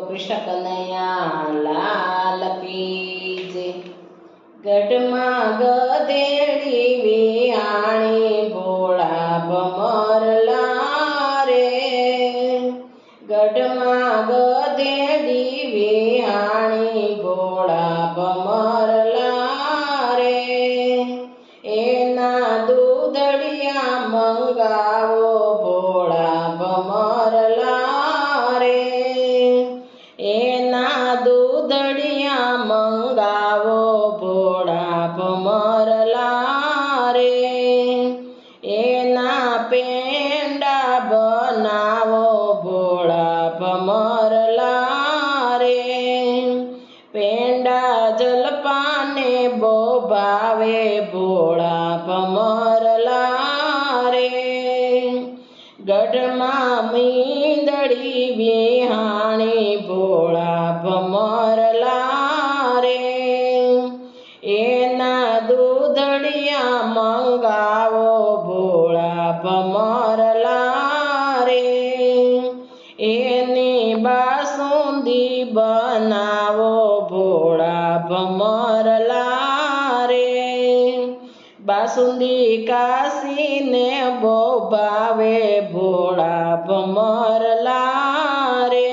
કૃષ્ણ કનૈયા લાલ કી જય ગઢમાં ગધેડી વિયાણી ભોળા ભમરલા રે ગઢમાં ગધેડી વિયાણી ભોળા ભમરલા રે એના દૂધડિયા મંગાવો ભોળા ભમરલા બહુ ભાવે ભોળા ભમરલા રે ગઢમાં મીંદડી વિહાણી ભોળા ભમરલા રે એના દૂધડિયા મંગાવો ભોળા ભમરલા રે એની બાસુંદી બનાવો ભોળા ભમરલા બાસુંદી કાશીને બહુ ભાવે ભોળા ભમર રે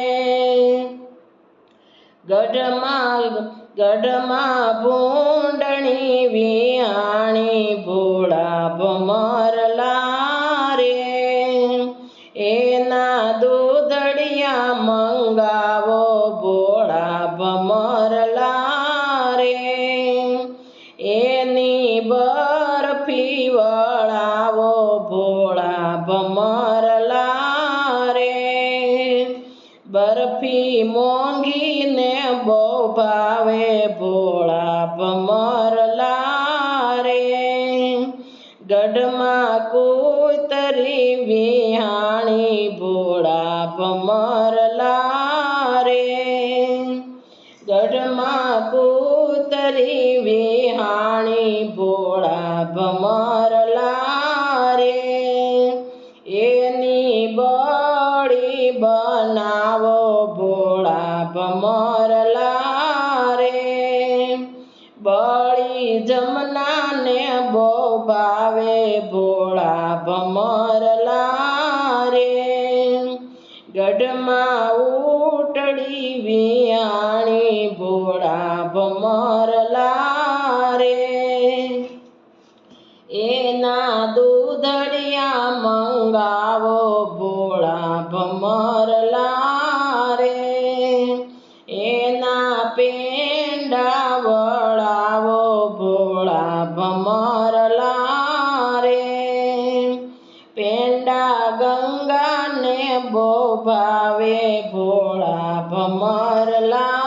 ગઢમાં ગઢમાં ભૂંડણી વિયાણી ભોળા ભમર રે એના દૂધડિયા મંગાવો ભોળા એની બરફી વળાવો ભોળા ભમરલા રે બરફી મોંઘીને બહુ ભાવે ભોળા ભમરલા રે ગઢમાં કૂતરી વિહાણી ભોળા ભમરલા રે ગઢમાં કૂતરી વિહાણી ભોળા ભમરલા લારે. એની બળી બનાવો ભોળા ભમરલા લારે. બળી જમનાને બો ભાવે ભોળા ભમરલા લારે. ગઢમાં ઉટડી વિયાણી ભોળા ભમરલા એના દૂધડિયા મંગાવો ભોળા ભમરલા લારે એના પેંડા વળાવો ભોળા ભમરલા લારે પેંડા ગંગાને બો ભાવે ભોળા ભમરલા